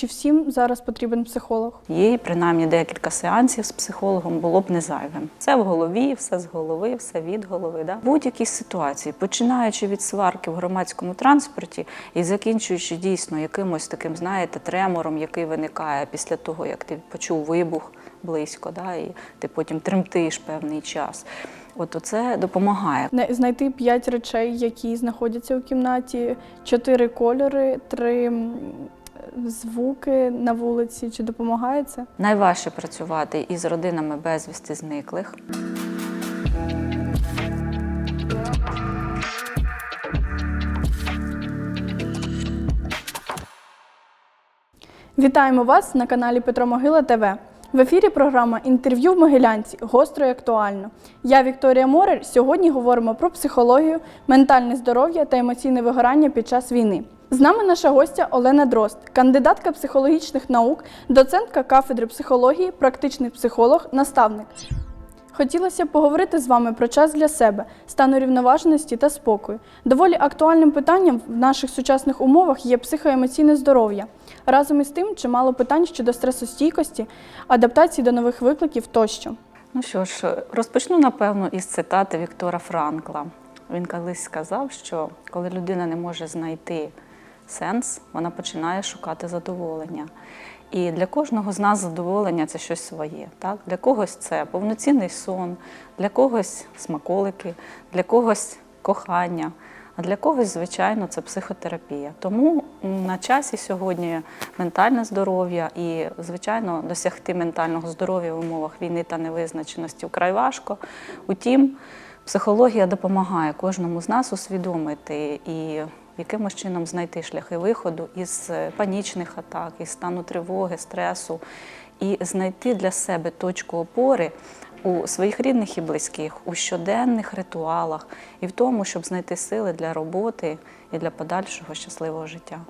чи всім зараз потрібен психолог? Їй принаймні декілька сеансів з психологом було б не зайвим. Все в голові, все з голови, все від голови. Да? Будь-якій ситуації, починаючи від сварки в громадському транспорті і закінчуючи дійсно якимось таким, знаєте, тремором, який виникає після того, як ти почув вибух близько, да? і ти потім тремтиш певний час. От це допомагає. Знайти п'ять речей, які знаходяться у кімнаті, чотири кольори, три звуки на вулиці. Чи допомагає це? Найважче працювати із родинами безвісти зниклих. Вітаємо вас на каналі Петро Могила ТВ. В ефірі програма Інтерв'ю в Могилянці гостро і актуально. Я Вікторія Морер. Сьогодні говоримо про психологію, ментальне здоров'я та емоційне вигорання під час війни. З нами наша гостя Олена Дрозд, кандидатка психологічних наук, доцентка кафедри психології, практичний психолог, наставник. Хотілося б поговорити з вами про час для себе, стану рівноваженості та спокою. Доволі актуальним питанням в наших сучасних умовах є психоемоційне здоров'я. Разом із тим, чимало питань щодо стресостійкості, адаптації до нових викликів тощо. Ну що ж, розпочну напевно із цитати Віктора Франкла. Він колись сказав, що коли людина не може знайти сенс, вона починає шукати задоволення. І для кожного з нас задоволення це щось своє. Так? Для когось це повноцінний сон, для когось смаколики, для когось кохання, а для когось, звичайно, це психотерапія. Тому на часі сьогодні ментальне здоров'я і, звичайно, досягти ментального здоров'я в умовах війни та невизначеності вкрай важко. Утім, психологія допомагає кожному з нас усвідомити і якимось чином знайти шляхи виходу із е, панічних атак, із стану тривоги, стресу, і знайти для себе точку опори у своїх рідних і близьких, у щоденних ритуалах і в тому, щоб знайти сили для роботи і для подальшого щасливого життя.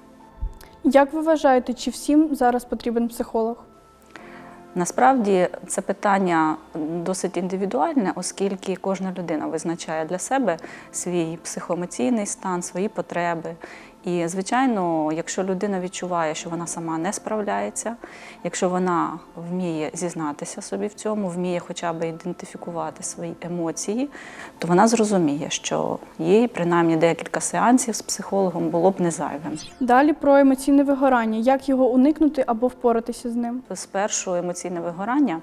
Як ви вважаєте, чи всім зараз потрібен психолог? Насправді це питання досить індивідуальне, оскільки кожна людина визначає для себе свій психоемоційний стан, свої потреби. І, звичайно, якщо людина відчуває, що вона сама не справляється, якщо вона вміє зізнатися собі в цьому, вміє хоча б ідентифікувати свої емоції, то вона зрозуміє, що їй принаймні декілька сеансів з психологом було б не зайвим. Далі про емоційне вигорання. Як його уникнути або впоратися з ним? Спершу емоційне вигорання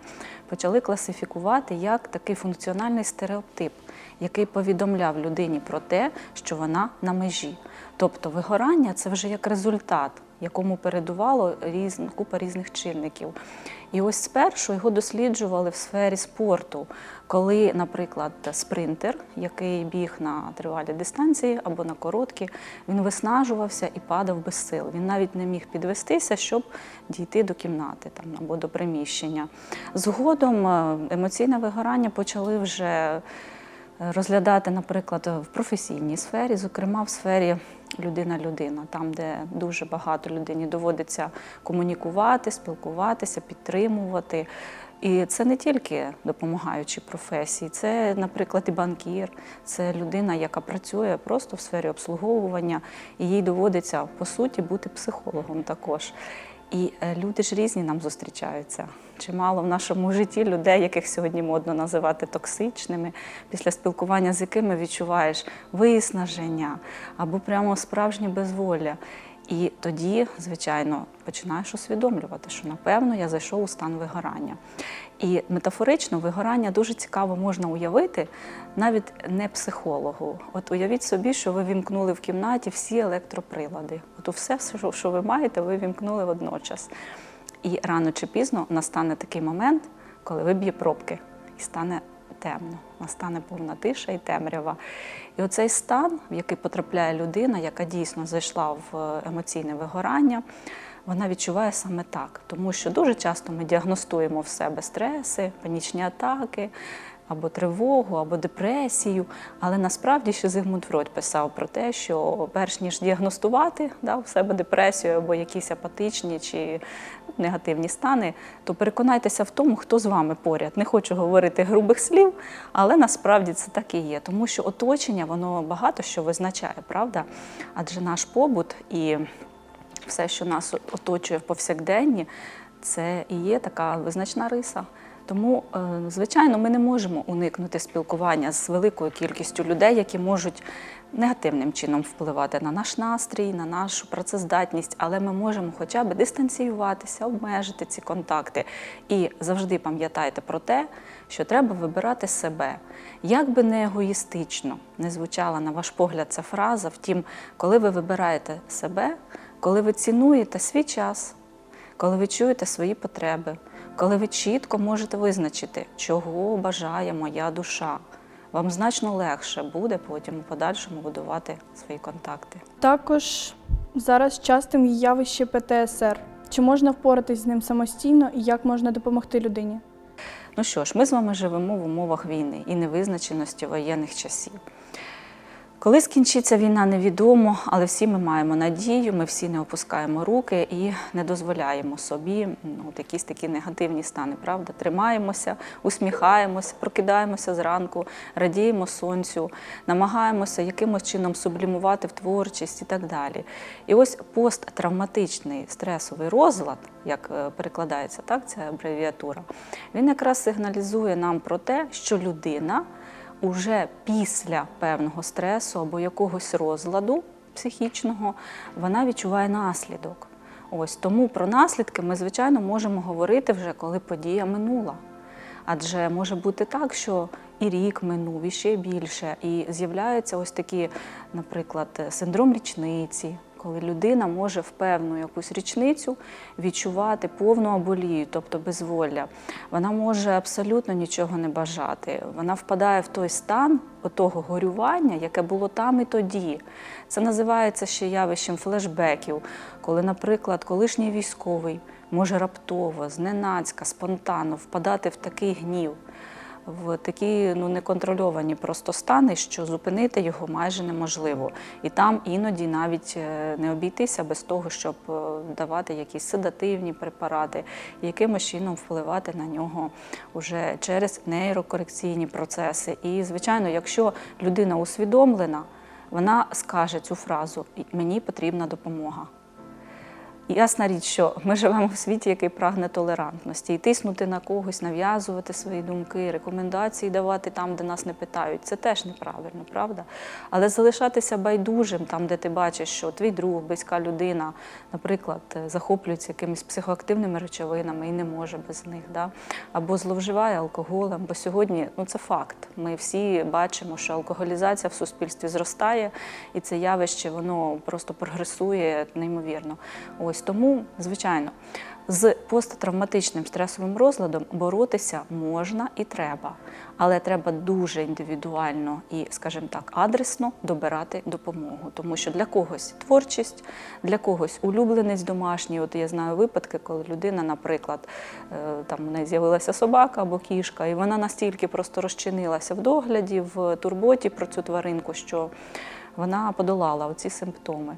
почали класифікувати як такий функціональний стереотип, який повідомляв людині про те, що вона на межі. Тобто вигорання це вже як результат, якому передувало різ... купа різних чинників. І ось спершу його досліджували в сфері спорту, коли, наприклад, спринтер, який біг на тривалі дистанції або на короткі, він виснажувався і падав без сил. Він навіть не міг підвестися, щоб дійти до кімнати там, або до приміщення. Згодом е, емоційне вигорання почали вже розглядати, наприклад, в професійній сфері, зокрема в сфері людина-людина, там, де дуже багато людині доводиться комунікувати, спілкуватися, підтримувати. І це не тільки допомагаючі професії, це, наприклад, і банкір, це людина, яка працює просто в сфері обслуговування, і їй доводиться по суті бути психологом також. І е, люди ж різні нам зустрічаються. Чимало в нашому житті людей, яких сьогодні модно називати токсичними, після спілкування з якими відчуваєш виснаження або прямо справжнє безволля. І тоді, звичайно, починаєш усвідомлювати, що напевно я зайшов у стан вигорання. І метафорично вигорання дуже цікаво можна уявити навіть не психологу. От уявіть собі, що ви вімкнули в кімнаті всі електроприлади. От все, що- ви маєте, ви вімкнули водночас. І рано чи пізно настане такий момент, коли виб'є пробки і стане темно, настане повна тиша і темрява. І оцей стан, в який потрапляє людина, яка дійсно зайшла в емоційне вигорання, вона відчуває саме так, тому що дуже часто ми діагностуємо в себе стреси, панічні атаки. Або тривогу, або депресію. Але насправді ще Зигмунд Фройд писав про те, що перш ніж діагностувати да, в себе депресію або якісь апатичні чи негативні стани, то переконайтеся в тому, хто з вами поряд. Не хочу говорити грубих слів, але насправді це так і є, тому що оточення воно багато що визначає, правда? Адже наш побут і все, що нас оточує в повсякденні, це і є така визначна риса. Тому, е, звичайно, ми не можемо уникнути спілкування з великою кількістю людей, які можуть негативним чином впливати на наш настрій, на нашу працездатність, але ми можемо хоча б дистанціюватися, обмежити ці контакти. І завжди пам'ятайте про те, що треба вибирати себе. Як би не егоїстично не звучала на ваш погляд ця фраза, втім, коли ви вибираєте себе, коли ви цінуєте свій час, коли ви чуєте свої потреби, коли ви чітко можете визначити, чого бажає моя душа, вам значно легше буде потім у подальшому будувати свої контакти. Також зараз частим є явище ПТСР. Чи можна впоратись з ним самостійно і як можна допомогти людині? Ну що ж, ми з вами живемо в умовах війни і невизначеності воєнних часів. Коли скінчиться війна, невідомо, але всі ми маємо надію, ми всі не опускаємо руки і не дозволяємо собі ну, от якісь такі негативні стани, правда? Тримаємося, усміхаємося, прокидаємося зранку, радіємо сонцю, намагаємося якимось чином сублімувати в творчість і так далі. І ось посттравматичний стресовий розлад, як е, перекладається так, ця абревіатура, він якраз сигналізує нам про те, що людина уже після певного стресу або якогось розладу психічного вона відчуває наслідок. Ось тому про наслідки ми, звичайно, можемо говорити вже, коли подія минула. Адже може бути так, що і рік минув, і ще більше, і з'являються ось такі, наприклад, синдром річниці, коли людина може в певну якусь річницю відчувати повну аболію, тобто безволля. Вона може абсолютно нічого не бажати. Вона впадає в той стан отого горювання, яке було там і тоді. Це називається ще явищем флешбеків, коли, наприклад, колишній військовий може раптово, зненацька, спонтанно впадати в такий гнів в такі ну неконтрольовані просто стани, що зупинити його майже неможливо. І там іноді навіть е, не обійтися без того, щоб е, давати якісь седативні препарати, якимось чином впливати на нього вже через нейрокорекційні процеси. І, звичайно, якщо людина усвідомлена, вона скаже цю фразу Мені потрібна допомога. Ясна річ, що ми живемо в світі, який прагне толерантності, і тиснути на когось, нав'язувати свої думки, рекомендації давати там, де нас не питають, це теж неправильно, правда? Але залишатися байдужим там, де ти бачиш, що твій друг, близька людина, наприклад, захоплюється якимись психоактивними речовинами і не може без них, да? або зловживає алкоголем. Бо сьогодні ну це факт. Ми всі бачимо, що алкоголізація в суспільстві зростає, і це явище воно просто прогресує неймовірно. Ось тому, звичайно, з посттравматичним стресовим розладом боротися можна і треба, але треба дуже індивідуально і, скажімо так, адресно добирати допомогу, тому що для когось творчість, для когось улюбленець домашній. От я знаю випадки, коли людина, наприклад, е, там у неї з'явилася собака або кішка, і вона настільки просто розчинилася в догляді, в турботі про цю тваринку, що вона подолала оці симптоми.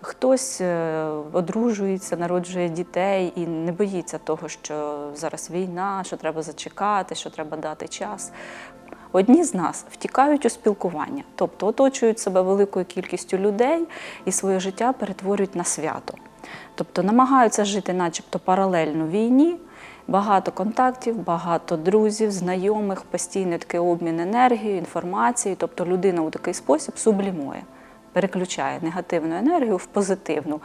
Хтось е, одружується, народжує дітей і не боїться того, що зараз війна, що треба зачекати, що треба дати час. Одні з нас втікають у спілкування, тобто оточують себе великою кількістю людей і своє життя перетворюють на свято. Тобто намагаються жити, начебто, паралельно війні, багато контактів, багато друзів, знайомих, постійний такий обмін енергією, інформацією. Тобто людина у такий спосіб сублімує, переключає негативну енергію в позитивну.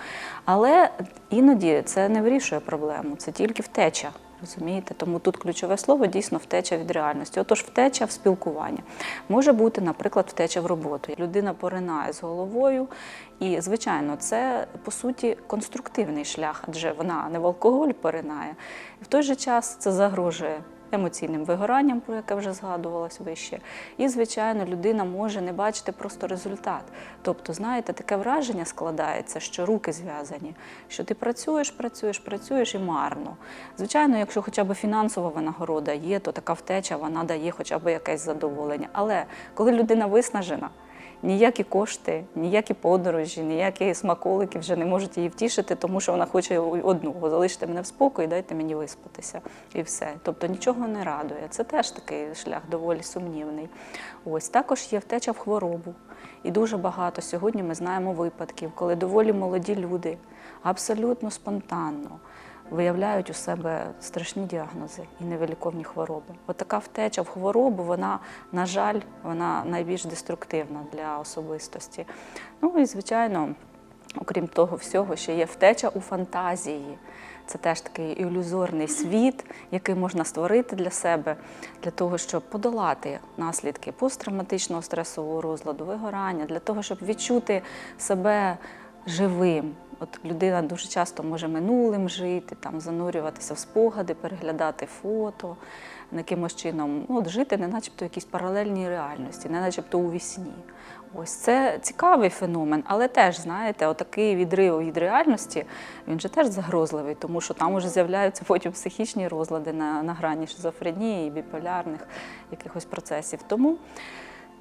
Але іноді це не вирішує проблему, це тільки втеча. Розумієте, тому тут ключове слово дійсно втеча від реальності. Отож, втеча в спілкування може бути, наприклад, втеча в роботу. Людина поринає з головою, і звичайно, це по суті конструктивний шлях, адже вона не в алкоголь поринає. І в той же час це загрожує емоційним вигоранням, про яке вже згадувалось вище. І, звичайно, людина може не бачити просто результат. Тобто, знаєте, таке враження складається, що руки зв'язані, що ти працюєш, працюєш, працюєш і марно. Звичайно, якщо хоча б фінансова винагорода є, то така втеча вона дає хоча б якесь задоволення. Але коли людина виснажена, ніякі кошти, ніякі подорожі, ніякі смаколики вже не можуть її втішити, тому що вона хоче одного залишити мене в спокої, дайте мені виспатися. І все. Тобто нічого не радує. Це теж такий шлях доволі сумнівний. Ось також є втеча в хворобу. І дуже багато сьогодні ми знаємо випадків, коли доволі молоді люди абсолютно спонтанно виявляють у себе страшні діагнози і невиліковні хвороби. От така втеча в хворобу, вона, на жаль, вона найбільш деструктивна для особистості. Ну і, звичайно, окрім того всього, ще є втеча у фантазії. Це теж такий ілюзорний світ, який можна створити для себе, для того, щоб подолати наслідки посттравматичного стресового розладу, вигорання, для того, щоб відчути себе живим. От людина дуже часто може минулим жити, там занурюватися в спогади, переглядати фото, якимось чином ну, от жити, не начебто якійсь паралельній реальності, не начебто у вісні. Ось це цікавий феномен, але теж, знаєте, отакий відрив від реальності, він же теж загрозливий, тому що там вже з'являються потім психічні розлади на, на грані шизофренії, біполярних якихось процесів. Тому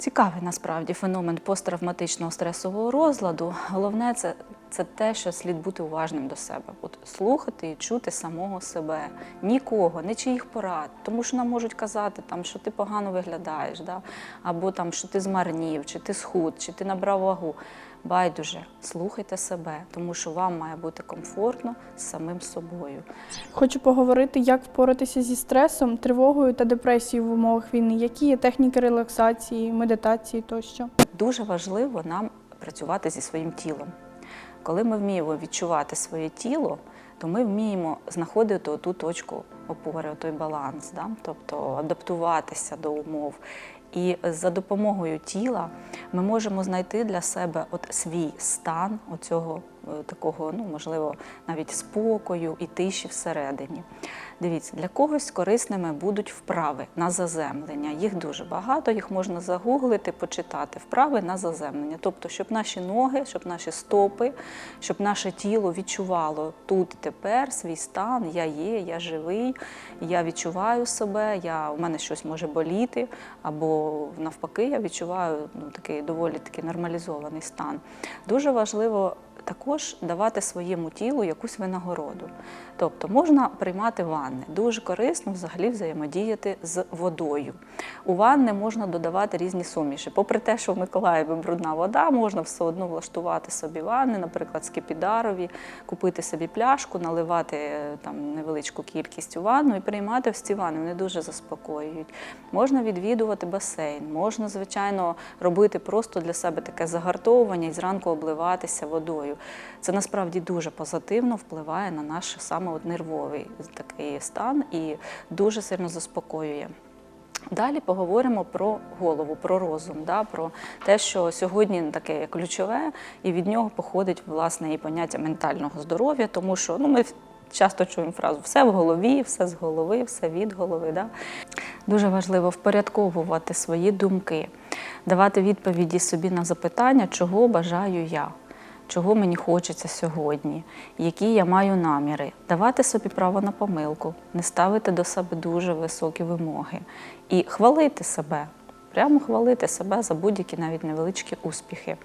Цікавий насправді феномен посттравматичного стресового розладу. Головне це, це те, що слід бути уважним до себе, от слухати і чути самого себе, нікого, не чиїх порад, тому що нам можуть казати, там, що ти погано виглядаєш, да? або там, що ти змарнів, чи ти схуд, чи ти набрав вагу. Байдуже, слухайте себе, тому що вам має бути комфортно з самим собою. Хочу поговорити, як впоратися зі стресом, тривогою та депресією в умовах війни, які є техніки релаксації, медитації тощо. Дуже важливо нам працювати зі своїм тілом. Коли ми вміємо відчувати своє тіло, то ми вміємо знаходити ту точку опори, той баланс, да? тобто адаптуватися до умов. І за допомогою тіла ми можемо знайти для себе от свій стан оцього такого, ну можливо, навіть спокою і тиші всередині. Дивіться, для когось корисними будуть вправи на заземлення. Їх дуже багато, їх можна загуглити, почитати. Вправи на заземлення. Тобто, щоб наші ноги, щоб наші стопи, щоб наше тіло відчувало тут тепер свій стан. Я є, я живий, я відчуваю себе, я, у мене щось може боліти, або навпаки, я відчуваю ну, такий доволі такий нормалізований стан. Дуже важливо також давати своєму тілу якусь винагороду. Тобто можна приймати ванни. Дуже корисно взагалі взаємодіяти з водою. У ванни можна додавати різні суміші. Попри те, що в Миколаєві брудна вода, можна все одно влаштувати собі ванни, наприклад, скипідарові, купити собі пляшку, наливати е, там невеличку кількість у ванну і приймати в ці ванни. Вони дуже заспокоюють. Можна відвідувати басейн, можна, звичайно, робити просто для себе таке загартовування і зранку обливатися водою. Це насправді дуже позитивно впливає на наш саме от нервовий такий стан і дуже сильно заспокоює. Далі поговоримо про голову, про розум, да, про те, що сьогодні таке ключове, і від нього походить власне і поняття ментального здоров'я, тому що ну, ми часто чуємо фразу все в голові, все з голови, все від голови. Да? Дуже важливо впорядковувати свої думки, давати відповіді собі на запитання, чого бажаю я чого мені хочеться сьогодні, які я маю наміри, давати собі право на помилку, не ставити до себе дуже високі вимоги і хвалити себе, прямо хвалити себе за будь-які навіть невеличкі успіхи.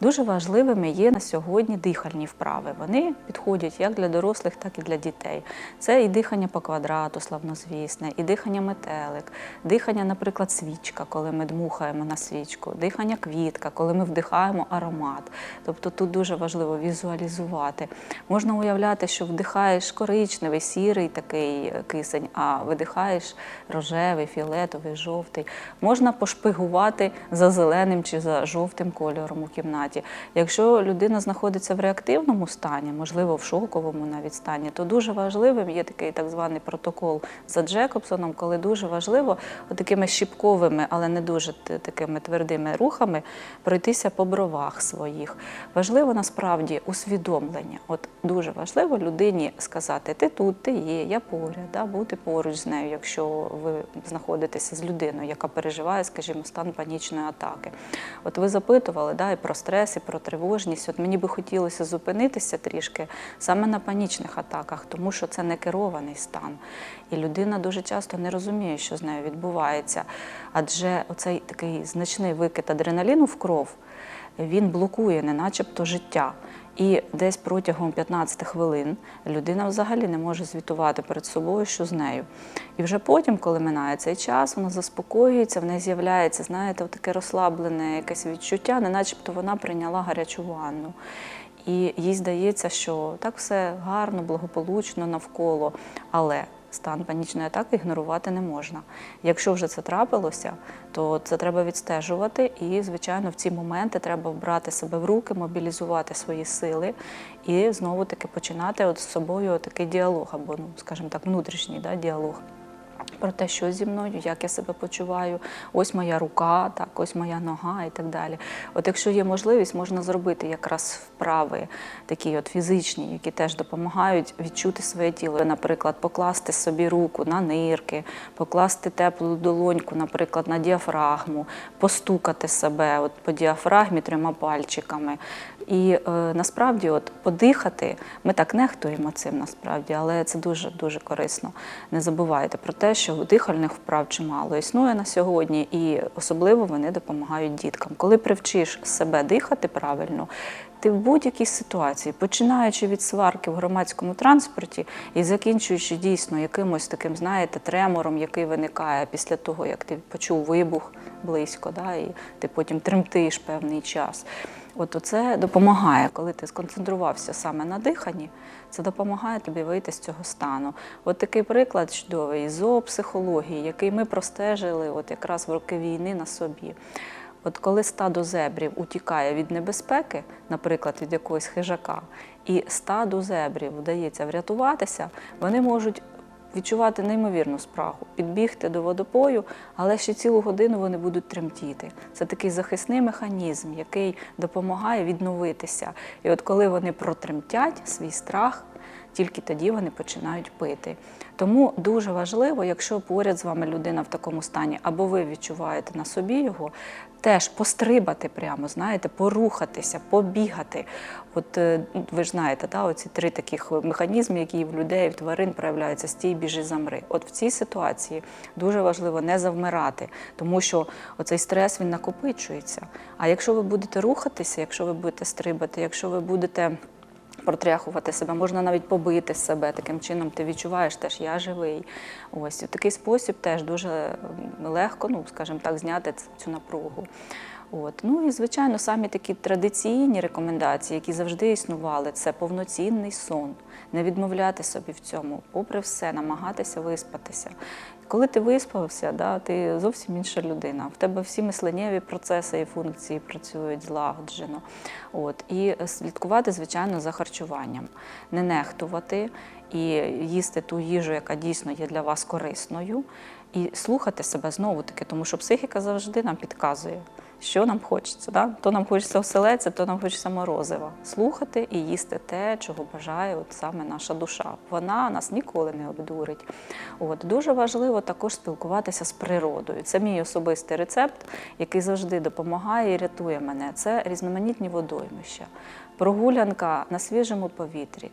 Дуже важливими є на сьогодні дихальні вправи. Вони підходять як для дорослих, так і для дітей. Це і дихання по квадрату, славнозвісне, і дихання метелик, дихання, наприклад, свічка, коли ми дмухаємо на свічку, дихання квітка, коли ми вдихаємо аромат. Тобто тут дуже важливо візуалізувати. Можна уявляти, що вдихаєш коричневий, сірий такий кисень, а видихаєш рожевий, фіолетовий, жовтий. Можна пошпигувати за зеленим чи за жовтим кольором у кімнаті. Якщо людина знаходиться в реактивному стані, можливо, в шоковому навіть стані, то дуже важливим є такий так званий протокол за Джекобсоном, коли дуже важливо такими щіпковими, але не дуже такими твердими рухами пройтися по бровах своїх. Важливо насправді усвідомлення. От дуже важливо людині сказати: ти тут, ти є, я поряд, да, бути поруч з нею, якщо ви знаходитеся з людиною, яка переживає, скажімо, стан панічної атаки. От ви запитували да, і про стрес, і про тривожність. От мені би хотілося зупинитися трішки саме на панічних атаках, тому що це не керований стан. І людина дуже часто не розуміє, що з нею відбувається. Адже оцей такий значний викид адреналіну в кров він блокує, не начебто життя. І десь протягом 15 хвилин людина взагалі не може звітувати перед собою, що з нею. І вже потім, коли минає цей час, вона заспокоюється, в неї з'являється, знаєте, таке розслаблене якесь відчуття, не начебто вона прийняла гарячу ванну. І їй здається, що так все гарно, благополучно навколо, але стан панічної атаки ігнорувати не можна. Якщо вже це трапилося, то це треба відстежувати, і, звичайно, в ці моменти треба брати себе в руки, мобілізувати свої сили і знову таки починати от з собою такий діалог, або, ну, скажімо так, внутрішній да, діалог про те, що зі мною, як я себе почуваю, ось моя рука, так, ось моя нога і так далі. От якщо є можливість, можна зробити якраз вправи, такі от фізичні, які теж допомагають відчути своє тіло. Наприклад, покласти собі руку на нирки, покласти теплу долоньку, наприклад, на діафрагму, постукати себе от по діафрагмі трьома пальчиками. І е, насправді, от подихати, ми так нехтуємо цим насправді, але це дуже дуже корисно. Не забувайте про те, що дихальних вправ чимало існує на сьогодні, і особливо вони допомагають діткам. Коли привчиш себе дихати правильно, ти в будь-якій ситуації, починаючи від сварки в громадському транспорті і закінчуючи дійсно якимось таким, знаєте, тремором, який виникає після того, як ти почув вибух близько, да, і ти потім тремтиш певний час. От це допомагає, коли ти сконцентрувався саме на диханні, це допомагає тобі вийти з цього стану. От такий приклад чудовий зоопсихології, який ми простежили от якраз в роки війни на собі. От коли стадо зебрів утікає від небезпеки, наприклад, від якогось хижака, і стаду зебрів вдається врятуватися, вони можуть відчувати неймовірну спрагу, підбігти до водопою, але ще цілу годину вони будуть тремтіти. Це такий захисний механізм, який допомагає відновитися. І от коли вони протремтять свій страх, тільки тоді вони починають пити. Тому дуже важливо, якщо поряд з вами людина в такому стані, або ви відчуваєте на собі його, теж пострибати прямо, знаєте, порухатися, побігати. От е, ви ж знаєте, да, оці три таких механізми, які в людей, в тварин проявляються стій, біжи, замри. От в цій ситуації дуже важливо не завмирати, тому що оцей стрес він накопичується. А якщо ви будете рухатися, якщо ви будете стрибати, якщо ви будете протряхувати себе, можна навіть побити себе. Таким чином ти відчуваєш теж, я живий. Ось в такий спосіб теж дуже легко, ну скажімо так, зняти цю напругу. От. Ну і звичайно, самі такі традиційні рекомендації, які завжди існували, це повноцінний сон, не відмовляти собі в цьому, попри все, намагатися виспатися. Коли ти виспався, да, ти зовсім інша людина. В тебе всі мисленнєві процеси і функції працюють злагоджено. От. І слідкувати, звичайно, за харчуванням, не нехтувати і їсти ту їжу, яка дійсно є для вас корисною, і слухати себе знову таки, тому що психіка завжди нам підказує. Що нам хочеться? Да? То нам хочеться оселедця, то нам хочеться морозива. Слухати і їсти те, чого бажає от саме наша душа. Вона нас ніколи не обдурить. От дуже важливо також спілкуватися з природою. Це мій особистий рецепт, який завжди допомагає і рятує мене. Це різноманітні водоймища, прогулянка на свіжому повітрі.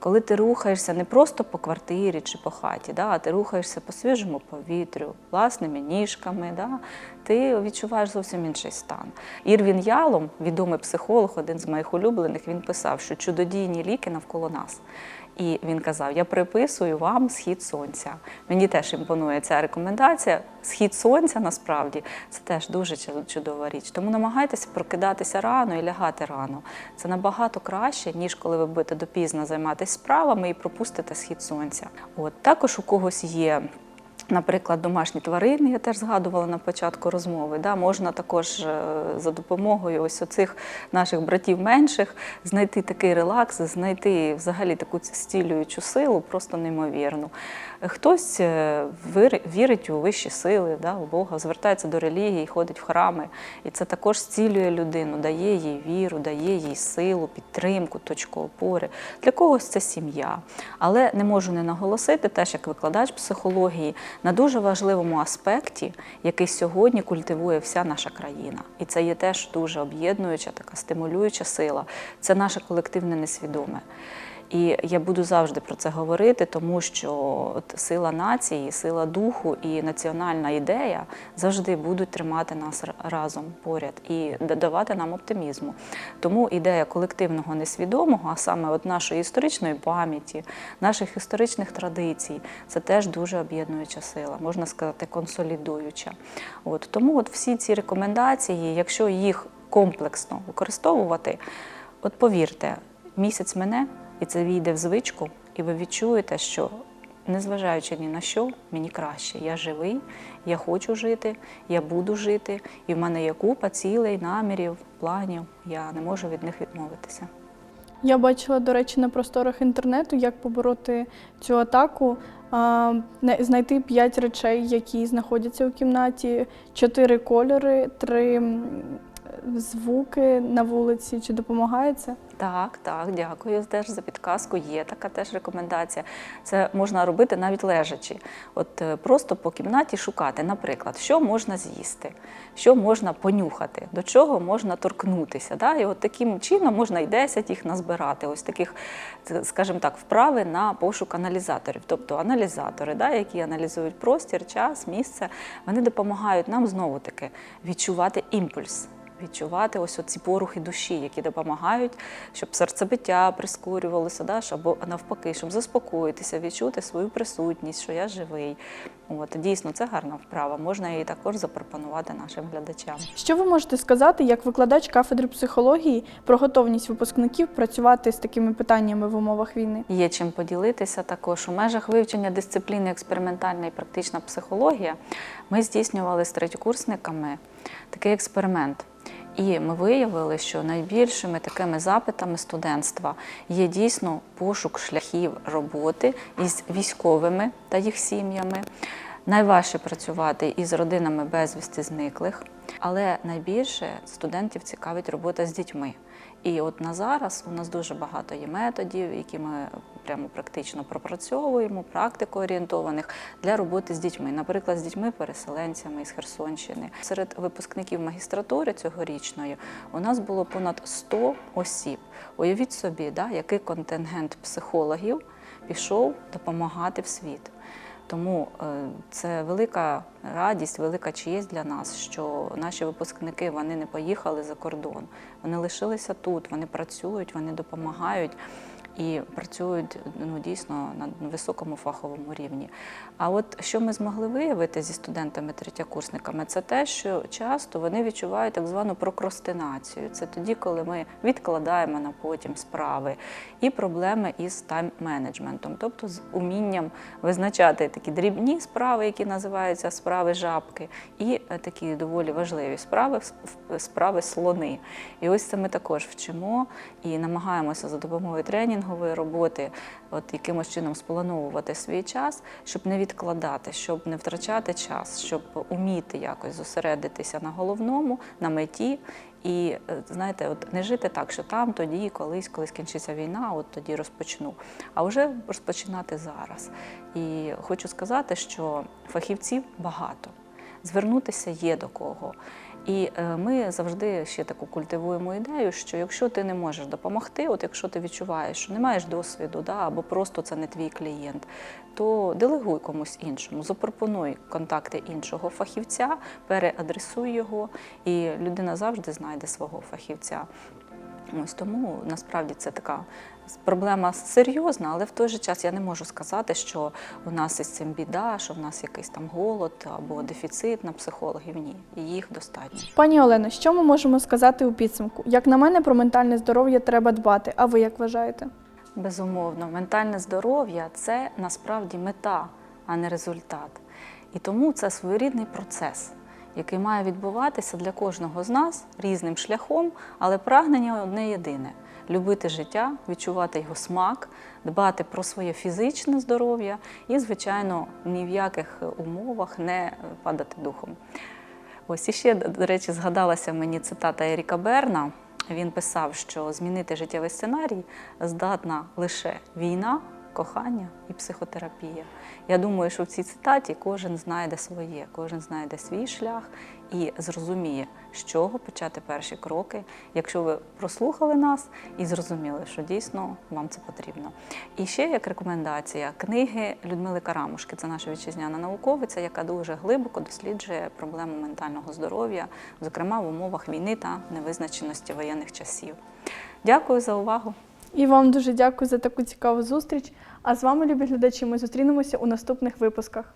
Коли ти рухаєшся не просто по квартирі чи по хаті, да, а ти рухаєшся по свіжому повітрю, власними ніжками, да, ти відчуваєш зовсім інший стан. Ірвін Ялом, відомий психолог, один з моїх улюблених, він писав, що чудодійні ліки навколо нас. І він казав: Я приписую вам схід сонця. Мені теж імпонує ця рекомендація. Схід сонця насправді це теж дуже чудова річ. Тому намагайтеся прокидатися рано і лягати рано. Це набагато краще, ніж коли ви будете допізно займатися справами і пропустите схід сонця. От також у когось є. Наприклад, домашні тварини, я теж згадувала на початку розмови. Да, можна також е, за допомогою ось оцих наших братів менших знайти такий релакс, знайти взагалі таку стілюючу силу, просто неймовірну. Хтось е, вірить у вищі сили, да, у Бога, звертається до релігії, ходить в храми, і це також зцілює людину, дає їй віру, дає їй силу, підтримку, точку опори. Для когось це сім'я. Але не можу не наголосити, теж як викладач психології, на дуже важливому аспекті, який сьогодні культивує вся наша країна. І це є теж дуже об'єднуюча, така стимулююча сила. Це наше колективне несвідоме. І я буду завжди про це говорити, тому що от сила нації, сила духу і національна ідея завжди будуть тримати нас разом поряд і додавати нам оптимізму. Тому ідея колективного несвідомого, а саме от нашої історичної пам'яті, наших історичних традицій, це теж дуже об'єднуюча сила, можна сказати, консолідуюча. От тому от всі ці рекомендації, якщо їх комплексно використовувати. От повірте, місяць мине, і це війде в звичку, і ви відчуєте, що незважаючи ні на що, мені краще. Я живий, я хочу жити, я буду жити, і в мене є купа цілей, намірів, планів. Я не можу від них відмовитися. Я бачила, до речі, на просторах інтернету, як побороти цю атаку, знайти п'ять речей, які знаходяться у кімнаті, чотири кольори, три звуки на вулиці. Чи допомагає це? Так, так, дякую теж за підказку. Є така теж рекомендація. Це можна робити навіть лежачи. От е, просто по кімнаті шукати, наприклад, що можна з'їсти, що можна понюхати, до чого можна торкнутися. Да? І от таким чином можна і 10 їх назбирати. Ось таких, скажімо так, вправи на пошук аналізаторів. Тобто аналізатори, да, які аналізують простір, час, місце, вони допомагають нам знову таки відчувати імпульс відчувати ось ці порухи душі, які допомагають, щоб серцебиття прискорювалося, да, або навпаки, щоб заспокоїтися, відчути свою присутність, що я живий. От, дійсно, це гарна вправа. Можна її також запропонувати нашим глядачам. Що ви можете сказати як викладач кафедри психології про готовність випускників працювати з такими питаннями в умовах війни? Є чим поділитися також у межах вивчення дисципліни експериментальна і практична психологія. Ми здійснювали з третьокурсниками такий експеримент. І ми виявили, що найбільшими такими запитами студентства є дійсно пошук шляхів роботи із військовими та їх сім'ями. Найважче працювати із родинами безвісти зниклих, але найбільше студентів цікавить робота з дітьми. І от на зараз у нас дуже багато є методів, які ми прямо практично пропрацьовуємо, практикоорієнтованих для роботи з дітьми, наприклад, з дітьми-переселенцями із Херсонщини. Серед випускників магістратури цьогорічної у нас було понад 100 осіб. Уявіть собі, да, який контингент психологів пішов допомагати в світ. Тому е, це велика радість, велика честь для нас, що наші випускники вони не поїхали за кордон. Вони лишилися тут, вони працюють, вони допомагають і працюють ну, дійсно на високому фаховому рівні. А от що ми змогли виявити зі студентами-третєкурсниками, це те, що часто вони відчувають так звану прокрастинацію. Це тоді, коли ми відкладаємо на потім справи і проблеми із тайм-менеджментом, тобто з умінням визначати такі дрібні справи, які називаються справи жабки, і е, такі доволі важливі справи справи слони. І ось це ми також вчимо і намагаємося за допомогою тренінгової роботи, от якимось чином сплановувати свій час, щоб не відкладати, щоб не втрачати час, щоб уміти якось зосередитися на головному, на меті. І е, знаєте, от не жити так, що там, тоді, колись, коли скінчиться війна, от тоді розпочну, а вже розпочинати зараз. І хочу сказати, що фахівців багато, звернутися є до кого. І е, ми завжди ще таку культивуємо ідею, що якщо ти не можеш допомогти, от якщо ти відчуваєш, що не маєш досвіду, да, або просто це не твій клієнт, то делегуй комусь іншому, запропонуй контакти іншого фахівця, переадресуй його, і людина завжди знайде свого фахівця. Ось тому насправді це така проблема серйозна, але в той же час я не можу сказати, що у нас із цим біда, що в нас якийсь там голод або дефіцит на психологів. Ні, їх достатньо. Пані Олено, що ми можемо сказати у підсумку? Як на мене, про ментальне здоров'я треба дбати. А ви як вважаєте? Безумовно, ментальне здоров'я це насправді мета, а не результат. І тому це своєрідний процес, який має відбуватися для кожного з нас різним шляхом, але прагнення одне єдине любити життя, відчувати його смак, дбати про своє фізичне здоров'я і, звичайно, ні в яких умовах не падати духом. Ось іще, до речі, згадалася мені цитата Еріка Берна. Він писав, що змінити життєвий сценарій здатна лише війна, кохання і психотерапія. Я думаю, що в цій цитаті кожен знайде своє, кожен знайде свій шлях і зрозуміє, з чого почати перші кроки, якщо ви прослухали нас і зрозуміли, що дійсно вам це потрібно. І ще як рекомендація книги Людмили Карамушки, це наша вітчизняна науковиця, яка дуже глибоко досліджує проблему ментального здоров'я, зокрема в умовах війни та невизначеності воєнних часів. Дякую за увагу. І вам дуже дякую за таку цікаву зустріч. А з вами, любі глядачі, ми зустрінемося у наступних випусках.